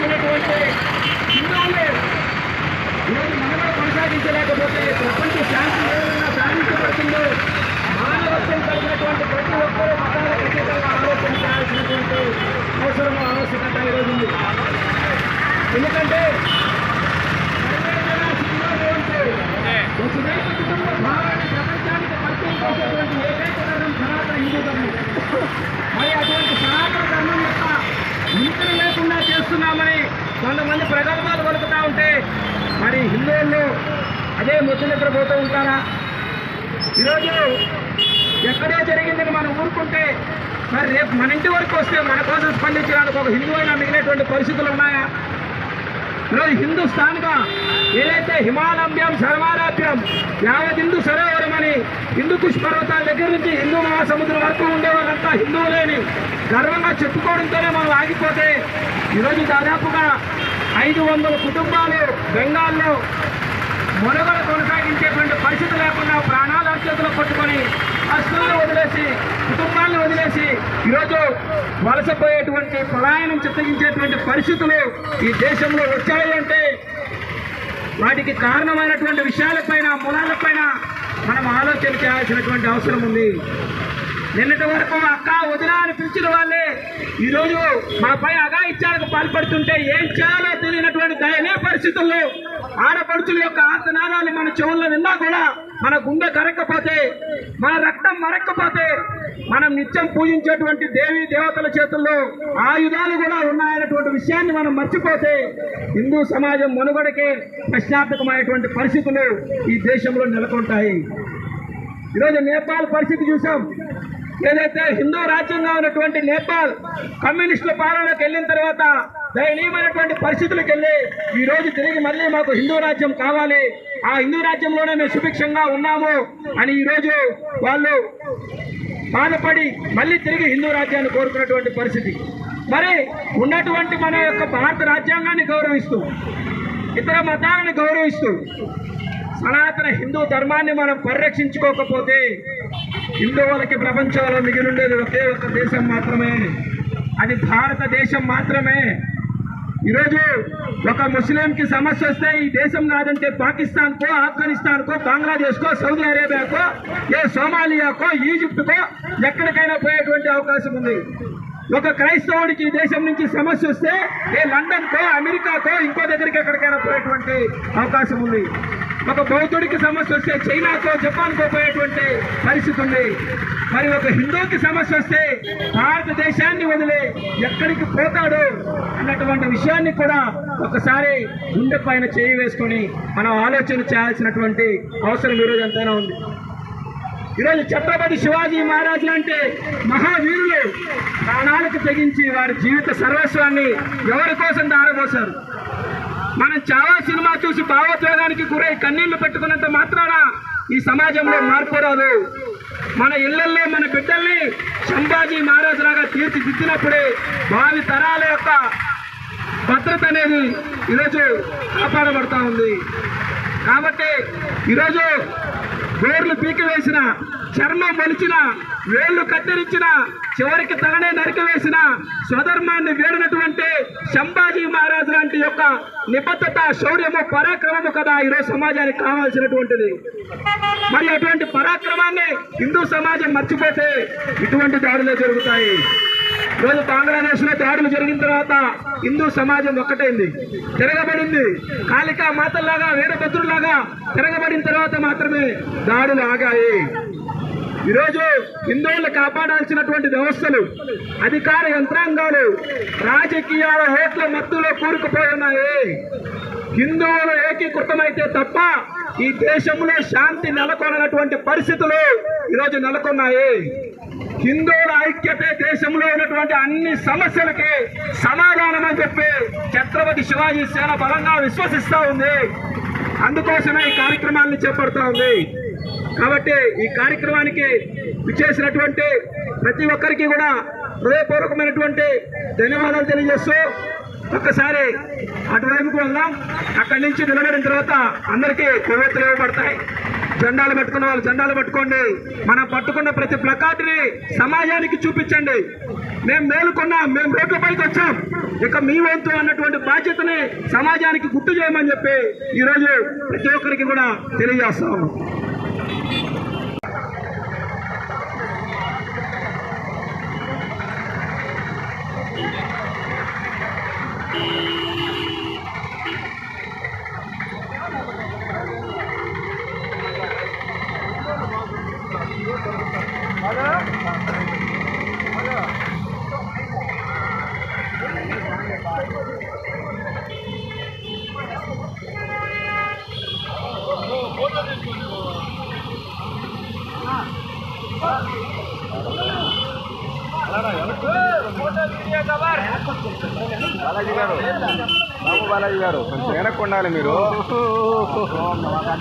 వచ్చినటువంటి జిల్లాలే ఈరోజు మనుగడ కొనసాగించలేకపోతే ప్రపంచ శాంతి ఏదైనా విధంగా సాధించబడుతుందో మానవత్వం కలిగినటువంటి ప్రతి ఒక్కరూ మతాల ఖచ్చితంగా ఆలోచన చేయాల్సినటువంటి అవసరం ఆవశ్యకత ఈరోజు ఉంది. ఎందుకంటే కుటుంబ భావాన్ని ప్రపంచానికి పరిచయం చేసేటువంటి ఏకైక ధర్మం సనాతన హిందూ ధర్మం మరి అటువంటి సనాతన ధర్మం యొక్క ఉనికి లేకుండా చేస్తున్నామని కొంతమంది ప్రగల్భాలు కొడుకుతూ ఉంటే మరి హిందువులు అదే ముచ్చలిద్దరు పోతూ ఉంటారా? ఈరోజు ఎక్కడో జరిగిందని మనం ఊరుకుంటే మరి రేపు మన ఇంటి వరకు వస్తే మన కోసం స్పందించడానికి ఒక హిందూ అయినా మిగిలినటువంటి పరిస్థితులు ఉన్నాయా? ఈరోజు హిందుస్థాన్గా ఏదైతే హిమాలభ్యం సర్వారాభ్యం యావత్ హిందూ సరోవరం అని హిందూ కుష్ పర్వతాల దగ్గర నుంచి హిందూ మహాసముద్రం వరకు ఉండే వాళ్ళంతా హిందువులేని గర్వంగా చెప్పుకోవడంతోనే మనం ఆగిపోతే ఈరోజు దాదాపుగా ఐదు వందల కుటుంబాలు బెంగాల్లో మనుగడ కొనసాగించేటువంటి పరిస్థితి లేకుండా ప్రాణాలు అర్చేతులు పట్టుకొని అస్తులను వదిలేసి కుటుంబాలను వదిలేసి ఈరోజు వలసపోయేటువంటి పలాయనం చిత్తగించేటువంటి పరిస్థితులు ఈ దేశంలో వచ్చాయి అంటే వాటికి కారణమైనటువంటి విషయాలపైన మూలాలపైన మనం ఆలోచన చేయాల్సినటువంటి అవసరం ఉంది. నిన్నటి వరకు అక్క వదిన అని పిలిచిన వాళ్ళే ఈరోజు మాపై అగాయిత్యాలకు పాల్పడుతుంటే ఏం చేయాలో తెలియనటువంటి దయనే పరిస్థితుల్లో ఆడపడుచుల యొక్క ఆర్తనాదాలు మన చెవుల్లో విన్నా కూడా మన గుండె కరక్కపోతే మన రక్తం మరక్కపోతే మనం నిత్యం పూజించేటువంటి దేవీ దేవతల చేతుల్లో ఆయుధాలు కూడా ఉన్నాయన్నటువంటి విషయాన్ని మనం మర్చిపోతే హిందూ సమాజం మనుగడకే ప్రశ్నార్థకమైనటువంటి పరిస్థితులు ఈ దేశంలో నెలకొంటాయి. ఈరోజు నేపాల్ పరిస్థితి చూసాం ఏదైతే హిందూ రాజ్యంగా ఉన్నటువంటి నేపాల్ కమ్యూనిస్టుల పాలనకు వెళ్ళిన తర్వాత దయనీయమైనటువంటి పరిస్థితులకు వెళ్ళి ఈరోజు తిరిగి మళ్ళీ మాకు హిందూ రాజ్యం కావాలి. ఆ హిందూ రాజ్యంలోనే మేము సుభిక్షంగా ఉన్నాము అని ఈరోజు వాళ్ళు బాధపడి మళ్ళీ తిరిగి హిందూ రాజ్యాన్ని కోరుకున్నటువంటి పరిస్థితి. మరి ఉన్నటువంటి మన యొక్క భారత రాజ్యాంగాన్ని గౌరవిస్తూ ఇతర మతాలను గౌరవిస్తూ సనాతన హిందూ ధర్మాన్ని మనం పరిరక్షించుకోకపోతే హిందువులకి ప్రపంచంలో మిగిలిండేది ఒకే ఒక దేశం మాత్రమే. అది భారతదేశం మాత్రమే. ఈరోజు ఒక ముస్లింకి సమస్య వస్తే ఈ దేశం కాదంటే పాకిస్తాన్కో ఆఫ్ఘనిస్తాన్కో బంగ్లాదేశ్కో సౌదీ అరేబియాకో ఏ సోమాలియాకో ఈజిప్ట్కో ఎక్కడికైనా పోయేటువంటి అవకాశం ఉంది. ఒక క్రైస్తవుడికి ఈ దేశం నుంచి సమస్య వస్తే ఏ లండన్కో అమెరికాకో ఇంకో దగ్గరికి ఎక్కడికైనా పోయేటువంటి అవకాశం ఉంది. ఒక బౌద్ధుడికి సమస్య వస్తే చైనాతో జపాన్తో పోయేటువంటి పరిస్థితి ఉంది. మరి ఒక హిందూకి సమస్య వస్తే భారతదేశాన్ని వదిలి ఎక్కడికి పోతాడు అన్నటువంటి విషయాన్ని కూడా ఒకసారి గుండె పైన చేయి వేసుకొని మనం ఆలోచన చేయాల్సినటువంటి అవసరం ఈరోజు ఎంతైనా ఉంది. ఈరోజు ఛత్రపతి శివాజీ మహారాజ్ లాంటి మహావీరులు ప్రాణాలకు తెగించి వారి జీవిత సర్వస్వాన్ని ఎవరి కోసం దారబోశారు? మనం చాలా సినిమా చూసి భావోద్వేగానికి గురై కన్నీళ్ళు పెట్టుకున్నంత మాత్రాన ఈ సమాజంలో మార్పు రాదు. మన ఇళ్ళల్లో మన బిడ్డల్ని సంభాజీ మహారాజు లాగా తీర్చిదిద్దినప్పుడే భావి తరాల యొక్క భద్రత అనేది ఈరోజు కాపాడబడతా ఉంది. కాబట్టి ఈరోజు వేర్లు పీకివేసిన చర్మం మొలిచిన వేళ్ళు కత్తిరించిన చివరికి తలనే నరికి వేసిన స్వధర్మాన్ని వేడినటువంటి శంభాజీ మహారాజు లాంటి యొక్క నిబద్ధత శౌర్యము పరాక్రమము కదా ఈరోజు సమాజానికి కావాల్సినటువంటిది. మరి అటువంటి పరాక్రమాన్ని హిందూ సమాజం మర్చిపోతే ఇటువంటి దాడులే జరుగుతాయి. రోజు బంగ్లాదేశ్ దాడులు జరిగిన తర్వాత హిందూ సమాజం ఒక్కటైంది. తిరగబడింది. కాళికా మాతల్లాగా వీరభద్రులాగా తిరగబడిన తర్వాత మాత్రమే దాడులు ఆగాయి. ఈరోజు హిందువులు కాపాడాల్సినటువంటి వ్యవస్థలు అధికార యంత్రాంగాలు రాజకీయాల ఓట్ల మత్తులో కూరుకుపోయి ఉన్నాయి. హిందువులు ఏకీకృతమైతే తప్ప ఈ దేశంలో శాంతి నెలకొనటువంటి పరిస్థితులు ఈరోజు నెలకొన్నాయి. హిందువుల ఐక్యతే దేశంలో ఉన్నటువంటి అన్ని సమస్యలకి సమాధానం అని చెప్పి ఛత్రపతి శివాజీ సేన బలంగా విశ్వసిస్తూ ఉంది. అందుకోసమే ఈ కార్యక్రమాన్ని చేపడుతూ ఉంది. కాబట్టి ఈ కార్యక్రమానికి విచ్చేసినటువంటి ప్రతి ఒక్కరికి కూడా హృదయపూర్వకమైనటువంటి ధన్యవాదాలు తెలియజేస్తూ ఒక్కసారి అటువైపుకు వెళ్దాం. అక్కడి నుంచి నిలబడిన తర్వాత అందరికీ కొవ్వెత్తులు ఇవ్వబడతాయి. జెండాలు పెట్టుకున్న వాళ్ళు జెండాలు పట్టుకోండి. మనం పట్టుకున్న ప్రతి ప్లకార్డుని సమాజానికి చూపించండి. మేము మేలుకున్నాం మేము రోడ్లపైకి వచ్చాం. ఇక మీ వంతు అన్నటువంటి బాధ్యతని సమాజానికి గుర్తు చేయమని చెప్పి ఈరోజు ప్రతి ఒక్కరికి కూడా తెలియజేస్తాం. ఉన్నాం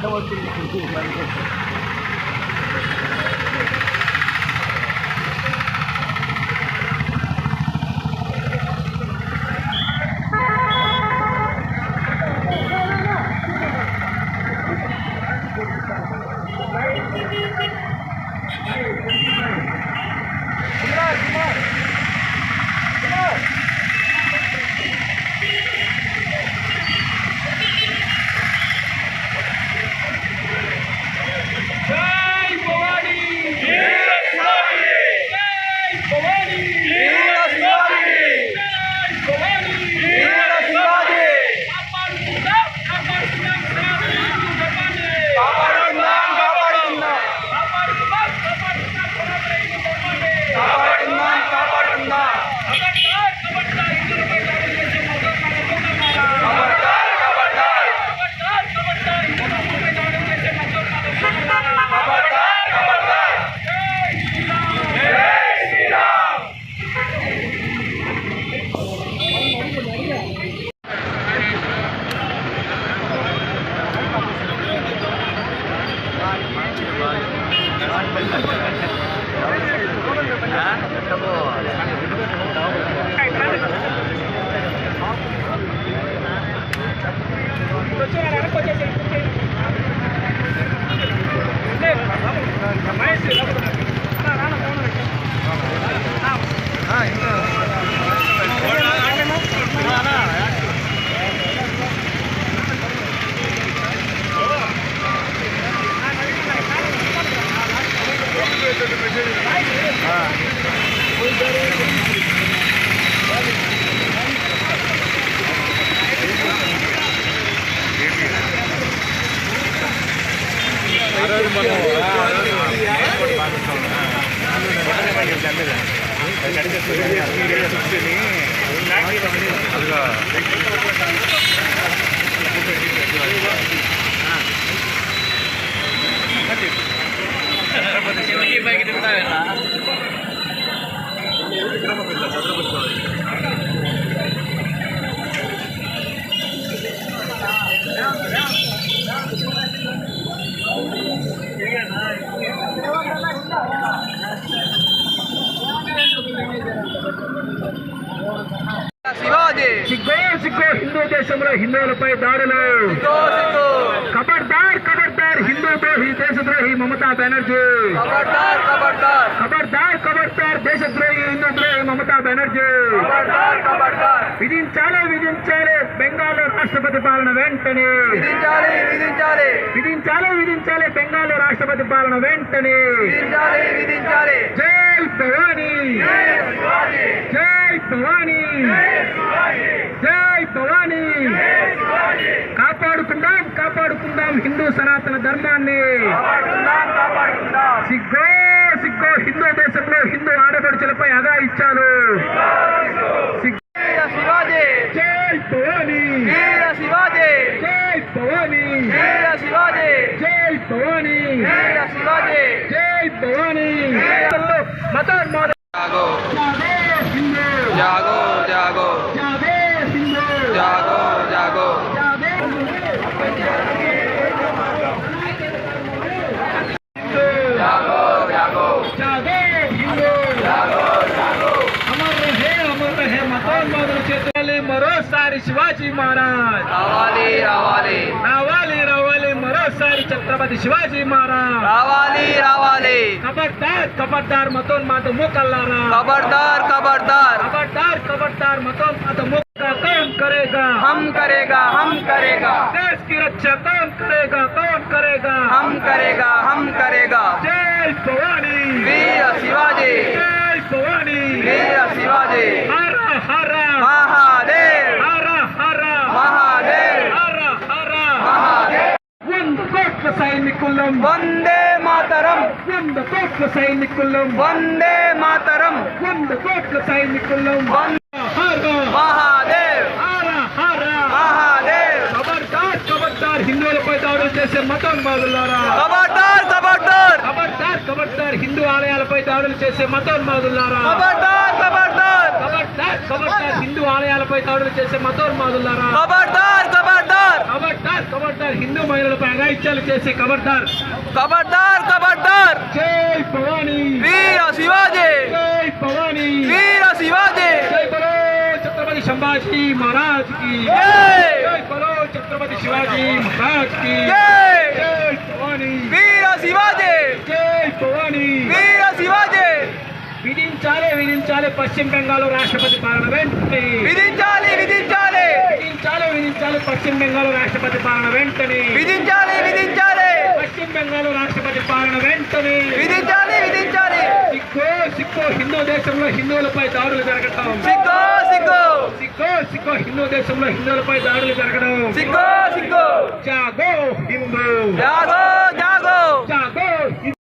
కొంచెం వెనక్కి ఉండాలి మీరు శివాజీ సిగ్గో సిగ్గో హిందూ దేశంలో హిందువులపై దాడులు సిగ్గు సిగ్గు ఖబర్దార్ ఖబర్దార్ హిందూ ద్రోహి దేశద్రోహి మమతా బెనర్జీ ఖబర్దార్ ఖబర్దార్ ఖబర్దార్ ఖబర్దార్ దేశద్రోహి హిందూ ద్రోహి మమతా బెనర్జీ ఖబర్దార్ ఖబర్దార్ విధించాలి విధించాలి బెంగాల్ రాష్ట్రపతి పాలన వెంటనే విధించాలి విధించాలి విధించాలి విధించాలి బెంగాల్ రాష్ట్రపతి పాలన వెంటనే విధించాలి విధించాలి జై భవానీ. జై భవానీ. జై భవానీ. కాపాడుకుందాం కాపాడుకుందాం హిందూ సనాతన ధర్మాన్ని. సిగ్గో సిగ్గో హిందూ దేశంలో హిందూ ఆడపడుచులపై అగా ఇచ్చారు. शिवाजी महाराज। रावाली रावाली। रावाली रावाले मरोसारी छत्रपति शिवाजी महाराज। रावाली रावाली। खबरदार खबरदार मतोन मातो मुकल्लारा खबरदार खबरदार। खबरदार खबरदार मतोन मत मुक्का कौन करेगा। हम करेगा हम करेगा। देश की रक्षा कौन करेगा कौन करेगा। हम करेगा हम करेगा। जय भवानी वीर शिवाजी। సైనికులం వందే మాతరం. వంద కోట్ల సైనికులం వందే మాతరం. వంద కోట్ల సైనికులం మహాదేవ్. మహాదేవ్. ఖబర్దార్ ఖబర్దార్ హిందువులపై దాడులు చేసే మతం మాదులారా. ఖబర్దార్ ఖబర్దార్ ఖబర్దార్ ఖబర్దార్ హిందూ ఆలయాలపై దాడులు చేసే మతం మాదులారా. హిందూ ఆలయాలపై దాడులు చేసే మతోన్మాదులారా ఖబర్దార్ ఖబర్దార్ ఖబర్దార్ ఖబర్దార్ హిందూ మహిళలపై అఘాయిత్యాలు చేసే ఖబర్దార్ ఖబర్దార్ ఖబర్దార్ జై భవానీ! వీర శివాజీ! జై భవానీ! వీర శివాజీ! జై బలో ఛత్రపతి సంభాజీ మహారాజ్కి! జై! బలో ఛత్రపతి శివాజీ మహారాజ్కి! జై! భవానీ! విధించాలి విధించాలి. పశ్చిమ బెంగాల్ రాష్ట్రపతి పాలన వెంటనే. విధించాలి విధించాలి. విధించాలి విధించాలి. పశ్చిమ బెంగాల్ రాష్ట్రపతి పాలన వెంటనే. విధించాలి విధించాలి. పశ్చిమ బెంగాల్ రాష్ట్రపతి పాలన వెంటనే. విధించాలి విధించాలి. సిక్కో సిక్కో హిందూ దేశంలో హిందువులపై దాడులు జరగటం. సిగ్గో సిగ్గో సిక్కో సిక్కో హిందూ దేశంలో హిందువులపై దాడులు జరగడం. సిగ్గో సిగ్గో జాగో హిందూ. జాగో